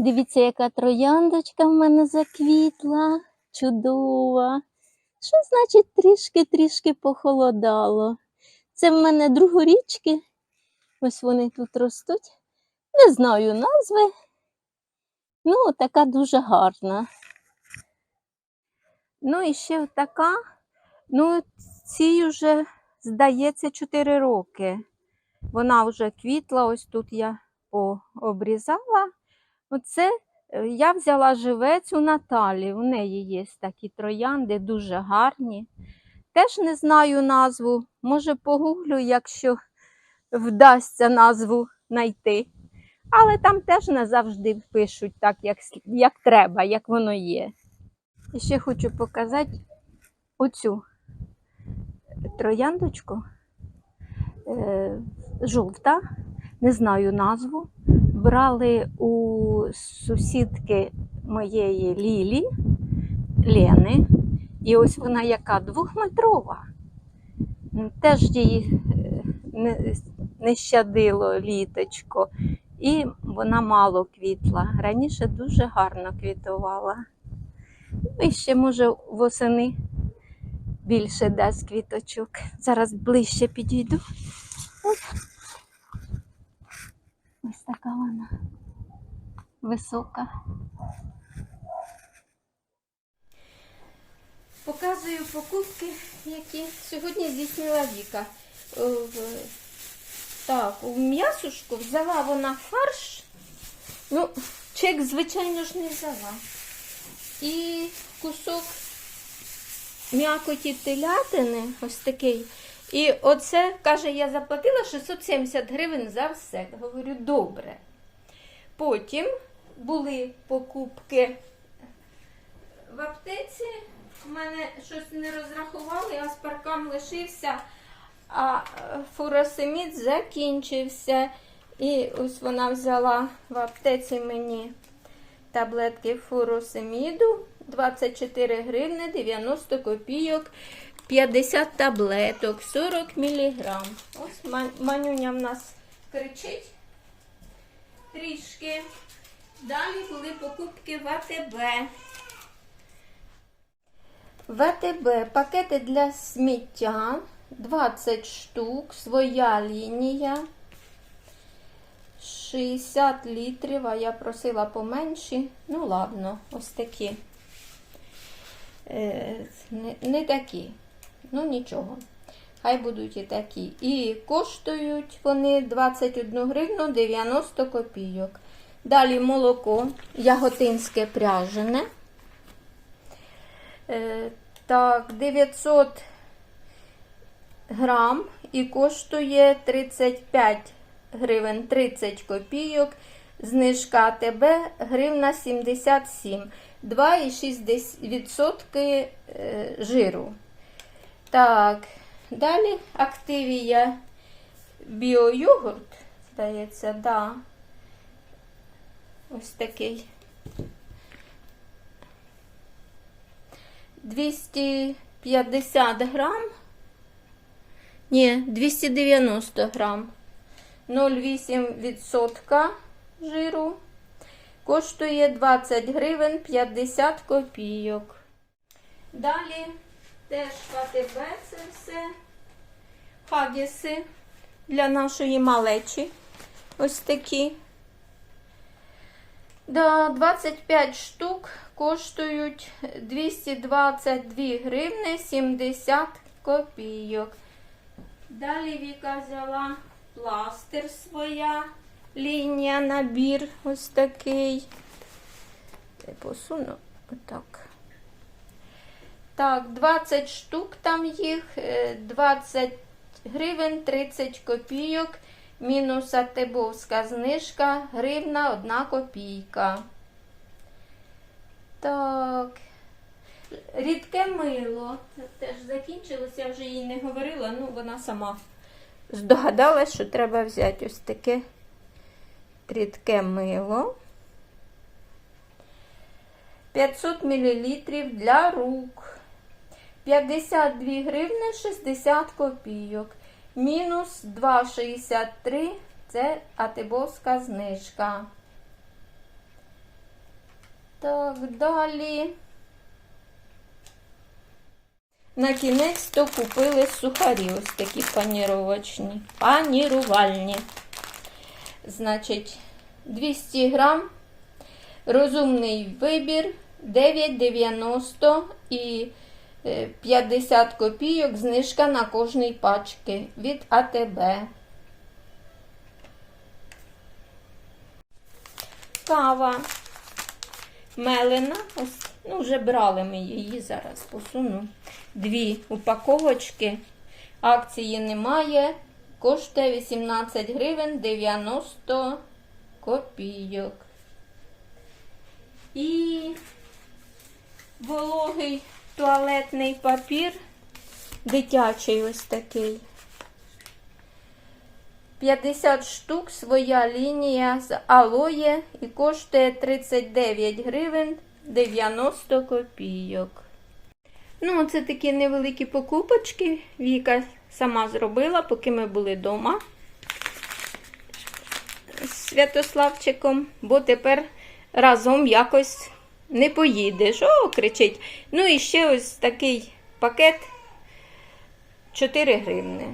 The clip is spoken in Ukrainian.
Дивіться, яка трояндочка в мене заквітла. Чудова. Що значить трішки-трішки похолодало? Це в мене другорічки. Ось вони тут ростуть. Не знаю назви. Ну, така дуже гарна. Ну, і ще така. Ну, цій вже, здається, 4 роки. Вона вже квітла, ось тут я пообрізала. Оце е, я взяла живець у Наталі. У неї є такі троянди, дуже гарні. Теж не знаю назву. Може, погуглю, якщо вдасться назву знайти. Але там теж не завжди пишуть так, як, як треба, як воно є. І ще хочу показати оцю трояндочку. Е, жовта, не знаю назву. Брали у сусідки моєї Лілі Лени. І ось вона яка двохметрова. Теж її е, не, не щадило літочко. І вона мало квітла. Раніше дуже гарно квітувала. І ще, може, восени більше дасть квіточок. Зараз ближче підійду. Ось. Така вона висока. Показую покупки, які сьогодні здійснила Віка. Е, Так, у м'ясушку взяла вона фарш. Ну, чек, звичайно ж, не взяла. І кусок м'якоті телятини, ось такий. І оце, каже, я заплатила 670 гривень за все. Говорю, добре. Потім були покупки в аптеці. У мене щось не розрахували, аспаркам лишився, а е, фуросемід закінчився. І ось вона взяла в аптеці мені таблетки фуросеміду 24 гривни 90 копійок, 50 таблеток, 40 міліграм. Ось манюня в нас кричить трішки. Далі були покупки в АТБ. В АТБ пакети для сміття 20 штук, своя лінія. 60 літрів, а я просила поменші. Ну, ладно, ось такі. Е, не, не такі. Ну, нічого. Хай будуть і такі. І коштують вони 21 гривну 90 копійок. Далі молоко яготинське пряжене. Е, так, 900 грам і коштує 35 гривень 30 копійок. Знижка АТБ гривна 77. 2,6% е, жиру. Так, далі Активія біойогурт, здається, да. Ось такий. 250 грам. Ні, 290 грам. 0,8% жиру. Коштує 20 гривень 50 копійок. Далі теж КТБ це все. Хагіси для нашої малечі. Ось такі. Да, 25 штук коштують 222 гривни 70 копійок. Далі Віка взяла пластир своя лінія, набір ось такий. Посуну отак. Так, 20 штук там їх, е, 20 гривень 30 копійок, мінус атебовська знижка, гривна 1 копійка. Так. Рідке мило. Це теж закінчилося, я вже їй не говорила, ну вона сама здогадалась, що треба взяти ось таке рідке мило. 500 мл для рук. 52 гривни 60 копійок. Мінус 2,63 це атибовська знижка. Так, далі. На кінець то купили сухарі, ось такі паніровочні, панірувальні. Значить, 200 грам, розумний вибір, 9,90 і 50 копійок знижка на кожний пачки від АТБ. Кава мелена. Ось, ну, вже брали ми її зараз посуну. Дві упаковочки. Акції немає. Коштує 18 гривень 90 копійок. І вологий туалетний папір. Дитячий ось такий. 50 штук своя лінія з алоє і коштує 39 гривень 90 копійок. Ну, це такі невеликі покупочки. Віка сама зробила, поки ми були вдома з Святославчиком, бо тепер разом якось не поїдеш. О, кричить. Ну і ще ось такий пакет 4 гривни.